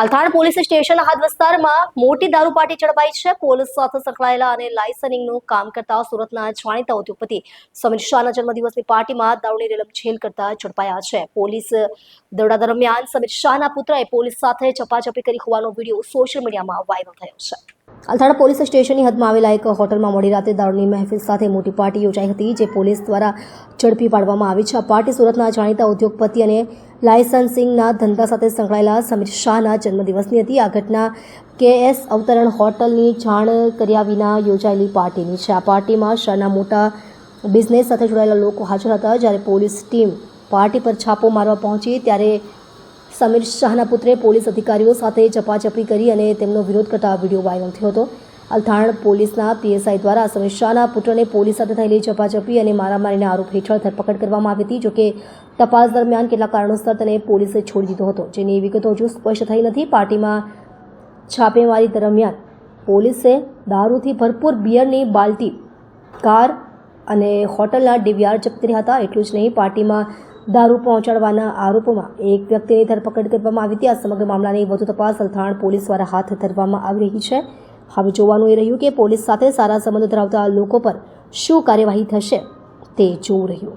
Althan police station હાથ વિસ્તારમાં મોટી દારૂ પાર્ટી ચડપાઈ છે. પોલીસ સાથે સંકળાયેલા અને લાયસનિંગનું કામ કરતા સુરતના જાણીતા ઉદ્યોગપતિ સમીર શાહના જન્મદિવસની પાર્ટીમાં દારૂની રેલમછેલ કરતા ઝડપાયા છે. પોલીસ દરોડા દરમિયાન સમીર શાહના પુત્રએ પોલીસ સાથે ચપાચપી કરી હોવાનો વીડિયો સોશિયલ મીડિયામાં વાયરલ થયો છે. અલથાણ પોલીસ સ્ટેશનની હદમાં આવેલા એક હોટલમાં મોડી રાતે દારૂની મહેફિલ સાથે મોટી પાર્ટી યોજાઈ હતી, જે પોલીસ દ્વારા ઝડપી પાડવામાં આવી છે. આ પાર્ટી સુરતના જાણીતા ઉદ્યોગપતિ અને લાયસન્સિંગના ધંધા સાથે સંકળાયેલા સમીર શાહના જન્મદિવસની હતી. આ ઘટના કેએસ અવતરણ હોટલની જાણ કર્યા વિના યોજાયેલી પાર્ટીની છે. આ પાર્ટીમાં શાહના મોટા બિઝનેસ સાથે જોડાયેલા લોકો હાજર હતા. જ્યારે પોલીસ ટીમ પાર્ટી પર છાપો મારવા પહોંચી, ત્યારે સમીર શાહના પુત્રે પોલીસ અધિકારીઓ સાથે ચપાચપી કરી અને તેમનો વિરોધ કરતા વીડિયો વાયરલ થયો હતો. અલથાણ પોલીસના પીએસઆઈ દ્વારા સમીર શાહના પુત્રને પોલીસ સાથે થયેલી ચપાચપી અને મારામારીના આરોપ હેઠળ ધરપકડ કરવામાં આવી હતી જોકે તપાસ દરમિયાન કેટલાક કારણોસર તેને પોલીસે છોડી દીધો હતો, જેની વિગતો હજુ સ્પષ્ટ થઈ નથી. પાર્ટીમાં છાપેમારી દરમિયાન પોલીસે દારૂથી ભરપૂર બિયરની બાલ્ટી, કાર અને હોટલના ડીવીઆર જપ્ત કર્યા હતા. એટલું જ નહીં, પાર્ટીમાં દારૂ પહોંચાડવાના આરોપમાં એક વ્યક્તિની ધરપકડ કરવામાં આવી હતી આ સમગ્ર મામલાની વધુ તપાસ અલથાણ પોલીસ દ્વારા હાથ ધરવામાં આવી રહી છે. હવે જોવાનું એ રહ્યું કે પોલીસ સાથે સારા સંબંધો ધરાવતા લોકો પર શું કાર્યવાહી થશે તે જોવું રહ્યું.